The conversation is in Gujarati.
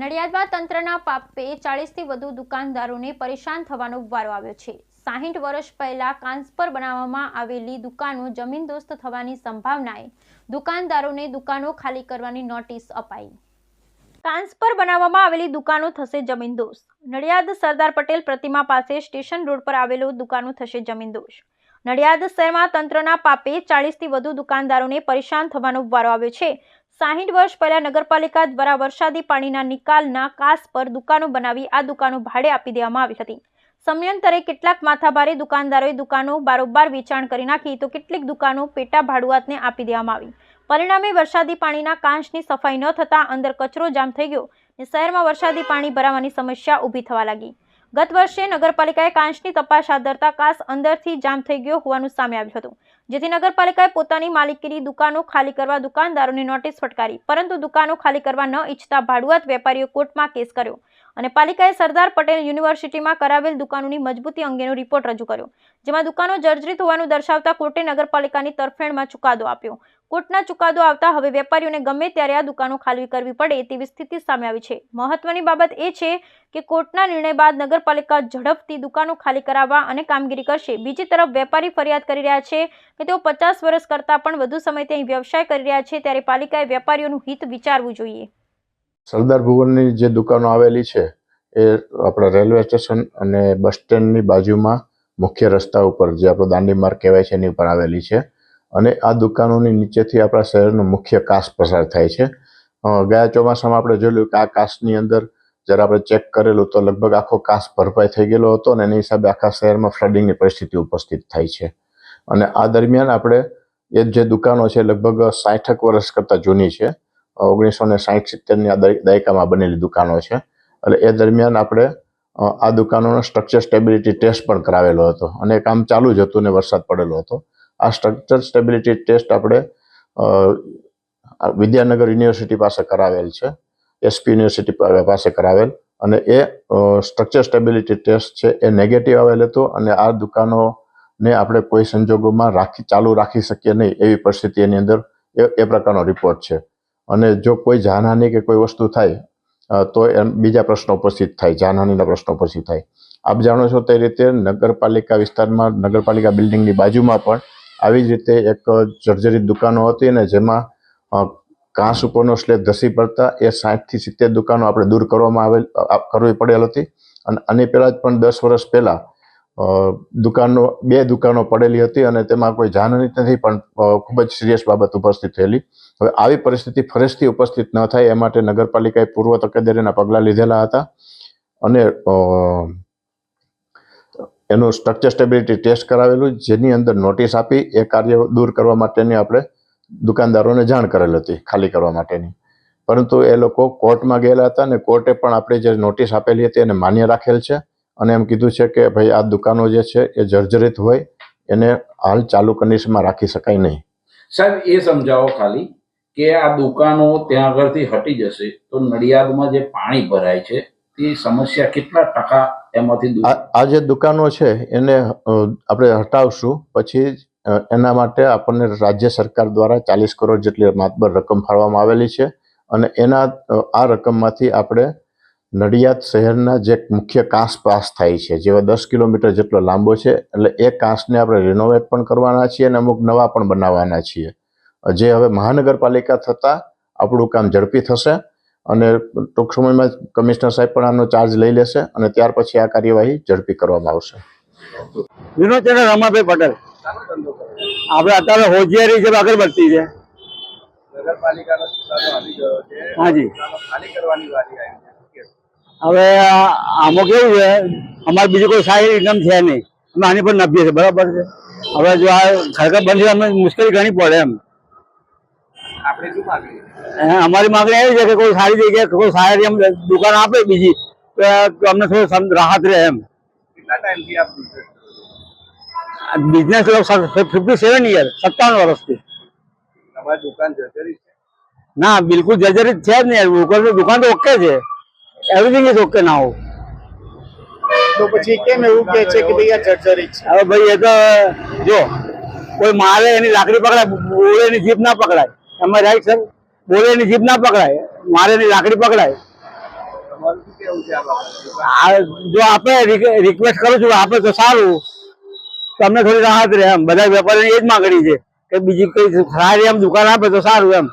નડિયાદમાં તંત્રના પાપે ચાળીસથી વધુ દુકાનદારોને પરેશાન થવાનો વારો આવ્યો છે. સાહીઠ વર્ષ પહેલા કાંસપર બનાવવામાં આવેલી દુકાનો જમીનદોસ્ત થવાની સંભાવનાએ દુકાનદારોને દુકાનો ખાલી કરવાની નોટિસ અપાઈ. કાંસપર બનાવવામાં આવેલી દુકાનો થશે જમીનદોસ્ત નડિયાદ સરદાર પટેલ પ્રતિમા પાસે સ્ટેશન રોડ પર આવેલો દુકાનો થશે જમીનદોસ્ત નડિયાદ શહેરમાં તંત્રના પાપે ચાળીસથી વધુ દુકાનદારોને પરેશાન થવાનો વારો આવ્યો છે. સાહીઠ વર્ષ પહેલા નગરપાલિકા દ્વારા વરસાદી પાણીના નિકાલના કાસ પર દુકાનો બનાવી આ દુકાનો ભાડે આપી દેવામાં આવી હતી. સમયાંતરે કેટલાક માથાભારે દુકાનદારોએ દુકાનો બારોબાર વેચાણ કરી નાખી તો કેટલીક દુકાનો પેટા ભાડુઆતને આપી દેવામાં આવી. પરિણામે વરસાદી પાણીના કાંચની સફાઈ ન થતાં અંદર કચરો જામ થઈ ગયો અને શહેરમાં વરસાદી પાણી ભરાવાની સમસ્યા ઊભી થવા લાગી. ગત વર્ષે નગરપાલિકાએ કાંચની તપાસ હાથ ધરતા કાંસ અંદરથી જામ થઈ ગયો હોવાનું સામે આવ્યું હતું. જેથી નગરપાલિકાએ પોતાની માલિકીની દુકાનો ખાલી કરવા દુકાનદારોને નોટિસ ફટકારી, પરંતુ દુકાનો ખાલી કરવા ન ઈચ્છતા ભાડુઆત વેપારીઓ કોર્ટમાં કેસ કર્યો અને પાલિકાએ સરદાર પટેલ યુનિવર્સિટીમાં કરાવેલ દુકાનોની મજબૂતી અંગેનો રિપોર્ટ રજૂ કર્યો, જેમાં દુકાનો જર્જરિત હોવાનું દર્શાવતા કોર્ટે નગરપાલિકાની તરફેણમાં ચુકાદો આપ્યો. કોર્ટના ચુકાદો આવતા હવે વેપારીઓને ગમે ત્યારે આ દુકાનો ખાલી કરવી પડે તેવી સ્થિતિ સામે આવી છે. મહત્વની બાબત એ છે કે કોર્ટના નિર્ણય બાદ નગરપાલિકા ઝડપથી દુકાનો ખાલી કરાવવા અને કામગીરી કરશે. બીજી તરફ વેપારી ફરિયાદ કરી રહ્યા છે કે તેઓ પચાસ વર્ષ કરતાં પણ વધુ સમય ત્યાં વ્યવસાય કરી રહ્યા છે ત્યારે પાલિકાએ વેપારીઓનું હિત વિચારવું જોઈએ. સરદાર ભુવનની જે દુકાનો આવેલી છે એ આપણા રેલવે સ્ટેશન અને બસ સ્ટેન્ડની બાજુમાં મુખ્ય રસ્તા ઉપર, જે આપણો દાંડી માર્ગ કહેવાય છે, એની ઉપર આવેલી છે. અને આ દુકાનોની નીચેથી આપણા શહેરનો મુખ્ય કાસ પસાર થાય છે. ગયા ચોમાસામાં આપણે જોયેલું કે આ કાસની અંદર જ્યારે આપણે ચેક કરેલું તો લગભગ આખો કાસ ભરપાઈ થઈ ગયેલો હતો અને એની હિસાબે આખા શહેરમાં ફ્લડિંગની પરિસ્થિતિ ઉપસ્થિત થાય છે. અને આ દરમિયાન આપણે એ જે દુકાનો છે લગભગ સાઠક વર્ષ કરતાં જૂની છે. ઓગણીસો ને સાઠ સિત્તેરની આ દાય- દાયકામાં બનેલી દુકાનો છે. એટલે એ દરમિયાન આપણે આ દુકાનોનો સ્ટ્રક્ચર સ્ટેબિલિટી ટેસ્ટ પણ કરાવેલો હતો. અને કામ ચાલુ જ હતું ને વરસાદ પડેલો હતો. આ સ્ટ્રક્ચર સ્ટેબિલિટી ટેસ્ટ આપણે વિદ્યાનગર યુનિવર્સિટી પાસે કરાવેલ છે. એસપી યુનિવર્સિટી પાસે કરાવેલ. અને એ સ્ટ્રક્ચર સ્ટેબિલિટી ટેસ્ટ છે એ નેગેટિવ આવેલ હતો અને આ દુકાનોને આપણે કોઈ સંજોગોમાં રાખી, ચાલુ રાખી શકીએ નહીં એવી પરિસ્થિતિ એની અંદર એ એ પ્રકારનો રિપોર્ટ છે. અને જો કોઈ જાનહાનિ કે કોઈ વસ્તુ થાય તો એમ બીજા પ્રશ્નો ઉપસ્થિત થાય, જાનહાનિના પ્રશ્નો ઉપસ્થિત થાય. આપ જાણો છો તે રીતે નગરપાલિકા વિસ્તારમાં, નગરપાલિકા બિલ્ડિંગની બાજુમાં પણ આવી જ રીતે એક જર્જરિત દુકાનો હતી અને જેમાં કાંસ ઉપરનો સ્લેબ ધસી પડતા એ સાઠથી સિત્તેર દુકાનો આપણે દૂર કરવામાં આવેલ કરવી પડેલ હતી. અને આની પહેલાં જ પણ દસ વર્ષ પહેલાં દુકાનો, બે દુકાનો પડેલી હતી અને તેમાં કોઈ જાનની નથી પણ ખૂબ જ સિરિયસ બાબત ઉપસ્થિત થયેલી. હવે આવી પરિસ્થિતિ ફરીથી ઉપસ્થિત ન થાય એ માટે નગરપાલિકાએ પૂર્વ તકેદારીના પગલાં લીધેલા હતા. અને એનું સ્ટ્રક્ચર સ્ટેબિલિટી ટેસ્ટ કરાવેલું જેની અંદર નોટિસ આપી એ કાર્ય દૂર કરવા માટેની આપણે દુકાનદારોને જાણ કરેલ હતી, ખાલી કરવા માટેની. પરંતુ એ લોકો કોર્ટમાં ગયેલા હતા અને કોર્ટે પણ આપણે જે નોટિસ આપેલી હતી એને માન્ય રાખેલ છે. અને એમ કીધું છે કે ભાઈ, આ દુકાનો જે છે એ જર્જરિત હોય, એને હાલ ચાલુ કન્ડિશનમાં રાખી શકાય નહીં. સાહેબ, એ સમજાવો ખાલી કે આ દુકાનો ત્યાં આગળથી હટી જશે તો નડિયાદમાં જે પાણી ભરાય છે સમસ્યા કેટલા ટકા એમાંથી આ જે દુકાનો છે, એને આપણે હટાવશું. પછી એના માટે આપણને રાજ્ય સરકાર દ્વારા ચાલીસ કરોડ જેટલી માતબર રકમ ફાળવામાં આવેલી છે. અને એના આ રકમમાંથી આપણે નડિયાદ શહેરના જે મુખ્ય કાંસ પાસ થાય છે, જેવા દસ કિલોમીટર જેટલો લાંબો છે, એટલે એ કાંસને આપણે રિનોવેટ પણ કરવાના છીએ અને અમુક નવા પણ બનાવવાના છીએ. જે હવે મહાનગરપાલિકા થતાં આપણું કામ ઝડપી થશે. અને ટૂંક સમયમાં કમિશનર સાહેબ પણ આનો ચાર્જ લઈ લેશે અને ત્યાર પછી આ કાર્યવાહી ઝડપી કરવામાં આવશે. વિનોદચંદ્ર રમાભાઈ પટેલ. આપણે અત્યારે હોજિયારી છે અગરબત્તી છે. નગરપાલિકાનો ચુકાદો આવી ગયો છે. હાજી દુકાનો ખાલી કરવાની વારી આવી છે. હવે આમાં કેવું છે? અમારે બીજું કોઈ સારી ઇન્કમ છે નહીં. અમે આની પર નભીએ છે બરાબર છે? હવે જો આ ખરેખર બંધ છે અમે મુશ્કેલી ઘણી પડે એમ. આપણે શું અમારી માંગણી એવી છે કે કોઈ સારી જગ્યાએ કોઈ સારી એમ દુકાન આપે બીજી તો અમને થોડું રાહત રહે એમ? બિઝનેસ ફિફ્ટી સેવન યર સત્તાવન વર્ષથી. દુકાન ના બિલકુલ જર્જરિત છે જ નહીં દુકાન તો દુકાન તો ઓકે છે. એવરીથિંગ ઇઝ ઓકે નાઉ તો પછી કેમ એવું કે છે કે ભાઈ આ જર્જરિત છે? હવે ભાઈ એ તો જો કોઈ મારે એની લાકડી પકડાય બોલે એની જીભ ના પકડાય. એમાં રાઈટ સર બોલે એની જીભ ના પકડાય, મારેની લાકડી પકડાય. જો આપણે રિક્વેસ્ટ કરું છું, આપે તો સારું. તમને થોડી રાહત રહે એમ. બધા વેપારીની એ જ માગણી છે કે બીજી કઈ સારી એમ દુકાન આપે તો સારું એમ.